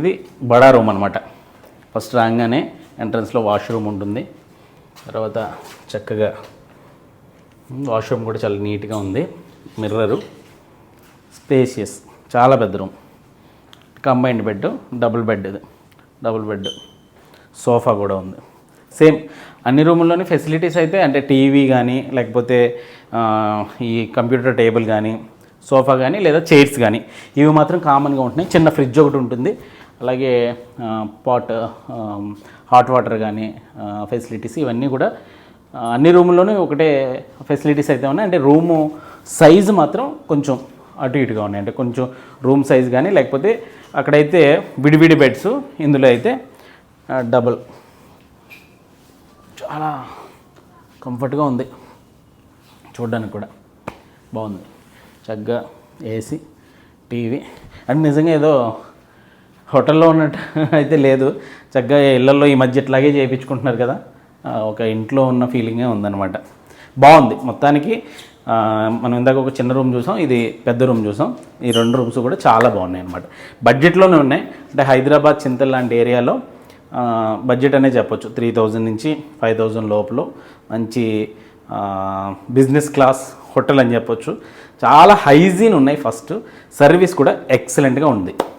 ఇది బడా రూమ్ అనమాట ఫస్ట్ రాగానే ఎంట్రన్స్లో వాష్రూమ్ ఉంటుంది. తర్వాత చక్కగా వాష్రూమ్ కూడా చాలా నీట్గా ఉంది. మిర్రరు స్పేషియస్ చాలా పెద్ద room. Combined bed double bed ఇది. డబుల్ బెడ్ సోఫా కూడా ఉంది. సేమ్ అన్ని రూముల్లోని ఫెసిలిటీస్ అయితే అంటే టీవీ కానీ లేకపోతే ఈ కంప్యూటర్ టేబుల్ కానీ సోఫా కానీ లేదా చైర్స్ కానీ ఇవి మాత్రం కామన్గా ఉంటున్నాయి. చిన్న ఫ్రిడ్జ్ ఒకటి ఉంటుంది. అలాగే పాట్ హాట్ వాటర్ కానీ ఫెసిలిటీస్ ఇవన్నీ కూడా అన్ని రూముల్లోనూ ఒకటే ఫెసిలిటీస్ అయితే ఉన్నాయి. అంటే రూము సైజు మాత్రం కొంచెం అటు ఇటుగా ఉన్నాయి. అంటే కొంచెం రూమ్ సైజ్ కానీ లేకపోతే అక్కడైతే విడివిడి బెడ్స్ ఇందులో అయితే డబల్ డబుల్. చాలా కంఫర్ట్గా ఉంది. చూడడానికి కూడా బాగుంది. చక్కగా ఏసీ టీవీ. అండ్ నిజంగా ఏదో హోటల్లో ఉన్నట్టు అయితే లేదు. చక్కగా ఇళ్ళల్లో ఈ మధ్య ఇట్లాగే చేయించుకుంటున్నారు కదా. ఒక ఇంట్లో ఉన్న ఫీలింగే ఉందన్నమాట. బాగుంది. మొత్తానికి మనం ఇందాక ఒక చిన్న రూమ్ చూసాం ఇది పెద్ద రూమ్ చూసాం. ఈ రెండు రూమ్స్ కూడా చాలా బాగున్నాయి అనమాట బడ్జెట్లోనే ఉన్నాయి. అంటే హైదరాబాద్ చింతల్ లాంటి ఏరియాలో బడ్జెట్ అనే చెప్పొచ్చు. త్రీ థౌజండ్ నుంచి ఫైవ్ థౌజండ్ లోపల మంచి బిజినెస్ క్లాస్ హోటల్ అని చెప్పొచ్చు. చాలా హైజీన్ ఉన్నాయి ఫస్ట్. సర్వీస్ కూడా ఎక్సలెంట్గా ఉంది.